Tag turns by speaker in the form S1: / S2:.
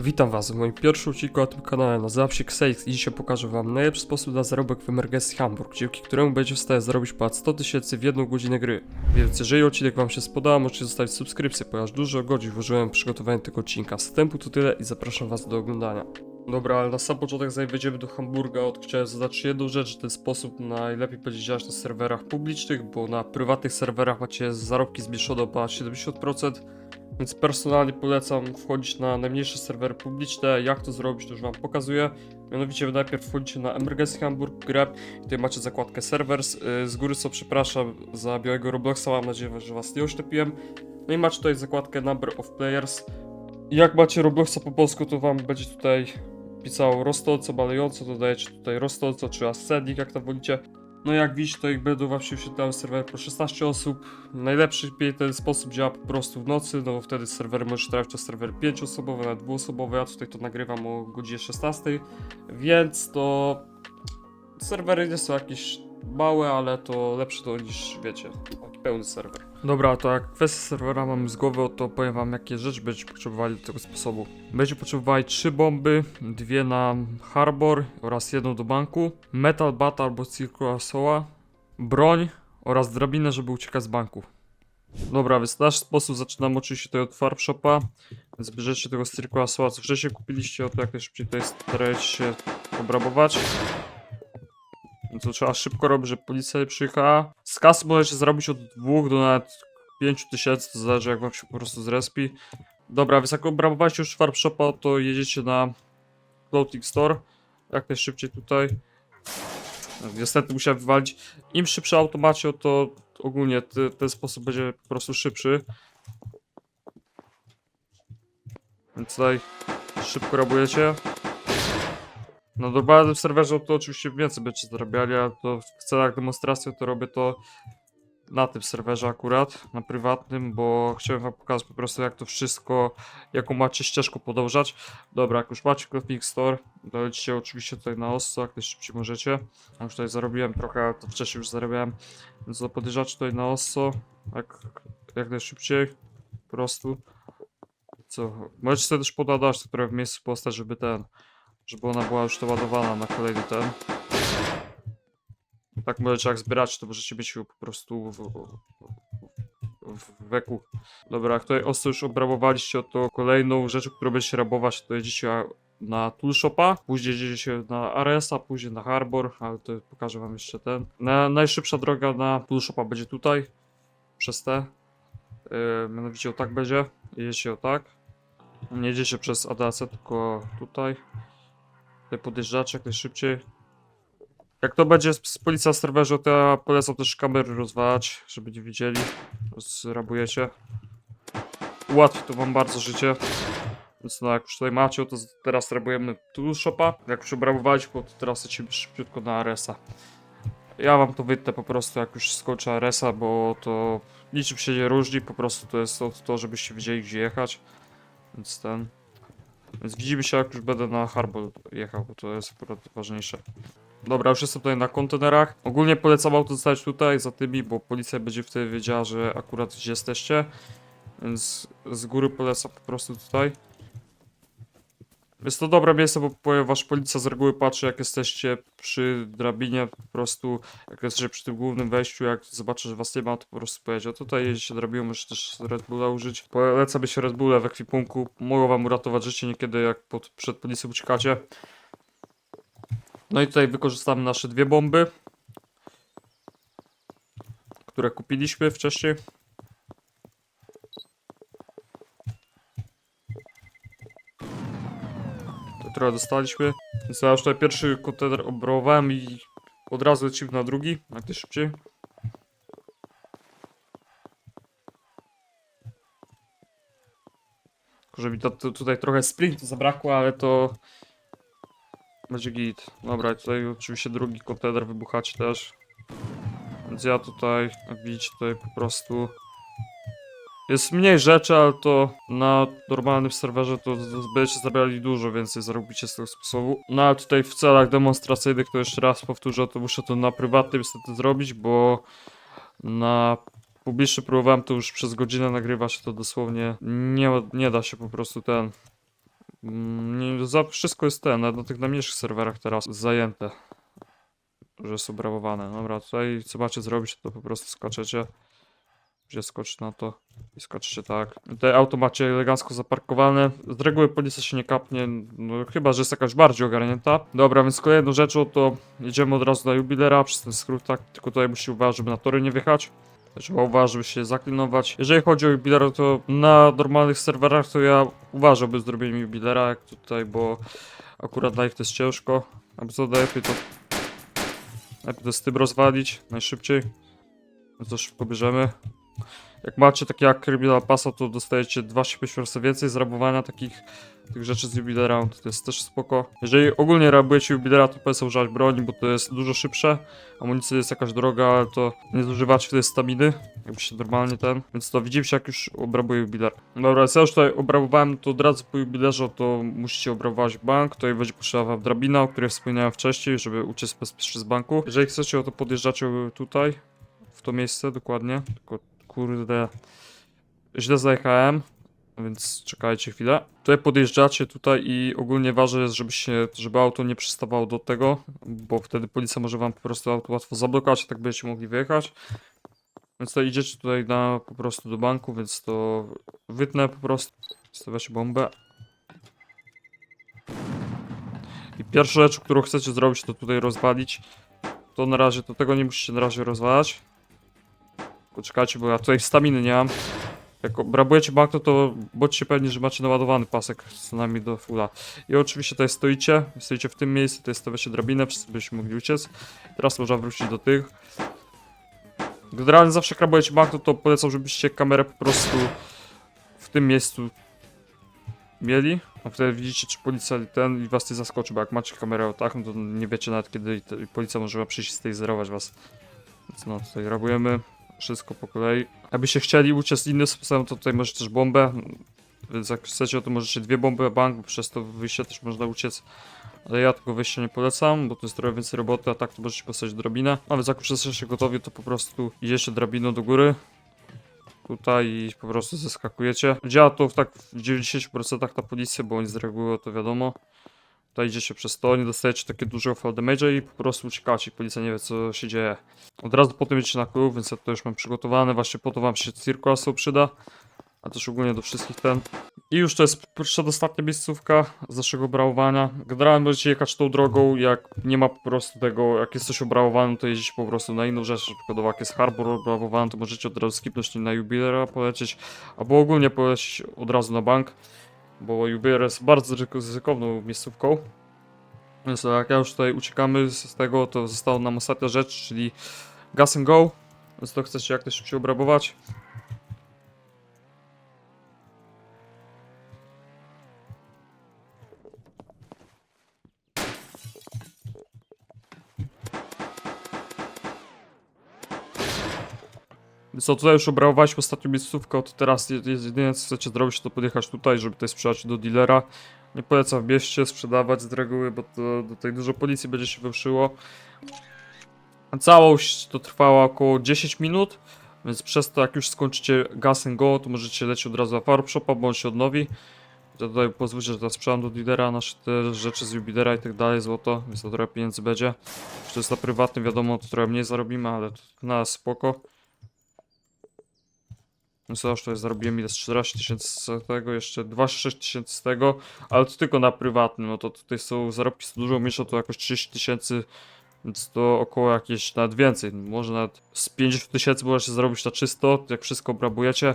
S1: Witam was w moim pierwszym odcinku na tym kanale, nazywam się Xeix i dzisiaj pokażę wam najlepszy sposób na zarobek w Emergency Hamburg, dzięki któremu będziecie w stanie zarobić ponad 100 tysięcy w jedną godzinę gry. Więc jeżeli odcinek wam się spodoba, możecie zostawić subskrypcję, ponieważ dużo godzin włożyłem w przygotowanie tego odcinka. Wstępu to tyle i zapraszam was do oglądania. Dobra, ale na sam początek zanim wejdziemy do Hamburga, od chciałem zaznaczyć jedną rzecz, że ten sposób najlepiej będzie działać na serwerach publicznych, bo na prywatnych serwerach macie zarobki zmniejszone o ponad 70%, więc personalnie polecam wchodzić na najmniejsze serwery publiczne. Jak to zrobić, to już Wam pokazuję. Mianowicie najpierw wchodzicie na Emergency Hamburg grep i tutaj macie zakładkę servers. Yy, Z góry co przepraszam za białego Robloxa, mam nadzieję, że Was nie oślepiłem. No i macie tutaj zakładkę Number of Players. Jak macie Robloxa po polsku, to Wam będzie tutaj pisało rosnąco, malejąco, dodajecie tutaj rosnąco, czy ascending, jak to wolicie. No jak widzicie, to jak będą wam się wyświetlały serwery po 16 osób. Najlepszy ten sposób działa po prostu w nocy, no bo wtedy serwery możesz trafić na serwery 5-osobowe, nawet 2-osobowe. Ja tutaj to nagrywam o godzinie 16, więc to serwery nie są jakieś małe, ale to lepsze to niż wiecie, taki pełny serwer. Dobra, to jak kwestię serwera mamy z głowy, to powiem wam jakie rzeczy będziecie potrzebowali do tego sposobu. Będziecie potrzebowali trzy bomby, dwie na harbor oraz jedną do banku, metal bat albo circular soła, broń oraz drabinę, żeby uciekać z banku. Dobra, więc nasz sposób zaczynamy oczywiście tutaj od farm shopa, więc bierzecie tego circular soła, co wcześniej kupiliście, o to jak najszybciej tutaj starajcie się obrabować. No to trzeba szybko robić, żeby policja przyjechała. Z kasy możecie zarobić od 2 do nawet 5 tysięcy, to zależy jak wam się po prostu zrespi. Dobra, więc jak obrabowaliście już farm shopa, to jedziecie na floating store. Jak najszybciej tutaj. Niestety musiałem wywalić. Im szybszy automacie, to ogólnie ty, ten sposób będzie po prostu szybszy. Więc tutaj szybko rabujecie. Na normalnym serwerze to oczywiście więcej będziecie zarabiali, ale to w celach demonstracji to robię to na tym serwerze akurat, na prywatnym, bo chciałem wam pokazać po prostu jak to wszystko, jaką macie ścieżkę podążać. Dobra, jak już macie Clothing Store, dolecicie oczywiście tutaj na osso, jak najszybciej możecie. Ja już tutaj zarobiłem trochę, to wcześniej już zarabiałem, więc podjeżdżacie tutaj na osso, jak, jak najszybciej, po prostu. Co, możecie sobie też podadać trochę w miejscu postać, żeby ten, żeby ona była już doładowana na kolejny ten. Tak możecie jak zbierać, to możecie mieć ją po prostu w, w, w weku. Dobra, tutaj ostro już obrabowaliście, to kolejną rzeczą, którą będziecie rabować, to jedziecie na Toolshopa, później jedziecie na Aresa, później na Harbor, ale to pokażę wam jeszcze ten. Na, najszybsza droga na Toolshopa będzie tutaj, przez te. Yy, mianowicie o tak będzie, jedziecie o tak. Nie jedziecie przez ADAC, tylko tutaj. Tutaj jak najszybciej. Jak to będzie z policja serwerze, to ja polecam też kamery rozwalać, żeby nie widzieli. Zrabujecie. Ułatwi to wam bardzo życie. Więc no jak już tutaj macie, to teraz rabujemy tu shopa. Jak już obrabowaliśmy, to teraz lecimy szybciutko na Aresa. Ja wam to wytnę po prostu jak już skończę Aresa, bo to niczym się nie różni, po prostu to jest to, to żebyście wiedzieli gdzie jechać. Więc ten... Więc widzimy się jak już będę na Harbor jechał, bo to jest akurat ważniejsze. Dobra, już jestem tutaj na kontenerach. Ogólnie polecam auto zostać tutaj za tymi, bo policja będzie wtedy wiedziała, że akurat gdzie jesteście. Więc z góry polecam po prostu tutaj. Jest to dobre miejsce, bo ponieważ policja z reguły patrzy jak jesteście przy drabinie, po prostu jak jesteście przy tym głównym wejściu, jak zobaczy, że was nie ma, to po prostu pojedzie. Tutaj jedziecie drabiną, możecie też Red Bulla użyć. Polecam się Red Bulle w ekwipunku, mogą wam uratować życie niekiedy jak pod, przed policją uciekacie. No i tutaj wykorzystamy nasze dwie bomby, które kupiliśmy wcześniej. Trochę dostaliśmy. Więc ja już tutaj pierwszy kontener obrałowałem i od razu lecimy na drugi, jak najszybciej. Tylko, że mi to, to tutaj trochę sprintu zabrakło, ale to będzie git. Dobra, tutaj oczywiście drugi kontener wybuchacie też. Więc ja tutaj, jak widzicie, tutaj po prostu... Jest mniej rzeczy, ale to na normalnym serwerze to będziecie zarabiali dużo więcej, zarobicie z tego sposobu. No ale tutaj w celach demonstracyjnych, to jeszcze raz powtórzę, to muszę to na prywatnym niestety zrobić, bo na publiczny próbowałem to już przez godzinę nagrywać, to dosłownie nie, nie da się po prostu ten
S2: Mm, Nie, za, wszystko jest ten, na tych najmniejszych serwerach teraz zajęte. Że jest obrabowane. Dobra, tutaj co macie zrobić, to po prostu skaczecie. Gdzie skocz na to i skoczycie tak. Tutaj auto macie elegancko zaparkowane. Z reguły policja się nie kapnie, no, chyba że jest jakaś bardziej ogarnięta. Dobra, więc kolejną rzeczą to jedziemy od razu na jubilera przez ten skrót, tak. Tylko tutaj musi uważać, żeby na tory nie wjechać. Trzeba uważać, żeby się zaklinować. Jeżeli chodzi o jubilera, to na normalnych serwerach to ja uważałbym zrobienie jubilera, jak tutaj, bo akurat na ich to jest ciężko. Albo co najlepiej to najlepiej to z tym rozwalić najszybciej. Więc to szybko bierzemy. Jak macie takie jak Criminal Passa, to dostajecie 25% więcej zrabowania takich tych rzeczy z jubilera, to jest też spoko. Jeżeli ogólnie rabujecie jubilera, to polecam używać broni, bo to jest dużo szybsze. Amunicja jest jakaś droga, ale to nie zużywacie wtedy staminy, jakbyście normalnie ten. Więc to widzimy się jak już obrabuję jubiler. Dobra, ja już tutaj obrabowałem, to od razu po jubilerze to musicie obrabować bank, tutaj będzie potrzeba wam drabina, o której wspomniałem wcześniej, żeby uciec bezpiecznie z banku. Jeżeli chcecie, to podjeżdżacie tutaj, w to miejsce dokładnie, tylko kurde, źle zajechałem. Więc czekajcie chwilę. Tutaj podjeżdżacie tutaj i ogólnie ważne jest, żeby się, żeby auto nie przystawało do tego, bo wtedy policja może wam po prostu auto łatwo zablokować, tak będziecie mogli wyjechać. Więc to idziecie tutaj na po prostu do banku, więc to wytnę po prostu. Stawiacie bombę. I pierwsza rzecz, którą chcecie zrobić, to tutaj rozwalić. To na razie, to tego nie musicie na razie rozwalać. Poczekajcie, bo ja tutaj staminy nie mam. Jak obrabujecie bank, no to bądźcie pewni, że macie naładowany pasek co najmniej do fulla. I oczywiście tutaj stoicie, stoicie w tym miejscu, tutaj stawiacie drabinę, wszyscy mogli uciec. Teraz można wrócić do tych. Generalnie zawsze jak rabujecie bank, no to polecam, żebyście kamerę po prostu w tym miejscu mieli. A wtedy widzicie, czy policja ten i was nie zaskoczy, bo jak macie kamerę o tak, no to nie wiecie nawet kiedy i i policja może przyjść z tej zerować was. No, tutaj rabujemy. Wszystko po kolei. Jakbyście chcieli uciec innym sposobem, to tutaj możecie też bombę. Więc jak chcecie, to możecie dwie bomby bank, bo przez to wyjście też można uciec. Ale ja tego wyjścia nie polecam, bo to jest trochę więcej roboty, a tak to możecie postawić drabinę. A więc jak już jesteście gotowi, to po prostu idziecie drabiną do góry. Tutaj i po prostu zeskakujecie. Działa to w tak w 90% na policję, bo oni z reguły to wiadomo. Tutaj idziecie przez to, nie dostajecie takie dużego fall damage'a i po prostu uciekacie. Policja nie wie co się dzieje. Od razu potem jedziecie na klub, więc ja to już mam przygotowane. Właśnie po to wam się Circulasu przyda. A też ogólnie do wszystkich ten. I już to jest przedostatnia miejscówka z naszego obrałowania. Generalnie możecie jechać tą drogą, jak nie ma po prostu tego, jak jest coś obrałowane, to jeździć po prostu na inną rzecz. Przykładowo jak jest harbor obrawowany, to możecie od razu skipnąć na jubilera polecieć, albo ogólnie polecieć od razu na bank. Bo jubiler jest bardzo ryzyko- ryzykowną miejscówką. Więc jak ja już tutaj uciekamy z z tego, to została nam ostatnia rzecz, czyli gas and go. Więc to chcecie jak najszybciej obrabować. Co tutaj już obrabowaliśmy ostatnią miejscówkę, to teraz je- je- jedyne co chcecie zrobić to podjechać tutaj, żeby tutaj sprzedać do dealera. Nie polecam w mieście sprzedawać z reguły, bo to tutaj dużo policji będzie się wyszyło. Całość to trwała około 10 minut, więc przez to jak już skończycie gas and go, to możecie lecieć od razu na farm shopa, bo on się odnowi. Ja tutaj pozwólcie, że teraz sprzedam do dealera nasze te rzeczy z jubilera i tak dalej, złoto, więc to trochę pieniędzy będzie. Jeśli to jest na prywatnym, wiadomo, to trochę mniej zarobimy, ale to na spoko. Już tutaj zarobiłem ile z 14 tysięcy z tego, jeszcze 26 tysięcy z tego, ale to tylko na prywatnym, no to tutaj są zarobki dużo mniejsze, to jakoś 30 tysięcy, więc to około jakieś nawet więcej, może nawet z 50 tysięcy możecie zarobić na czysto, jak wszystko obrabujecie.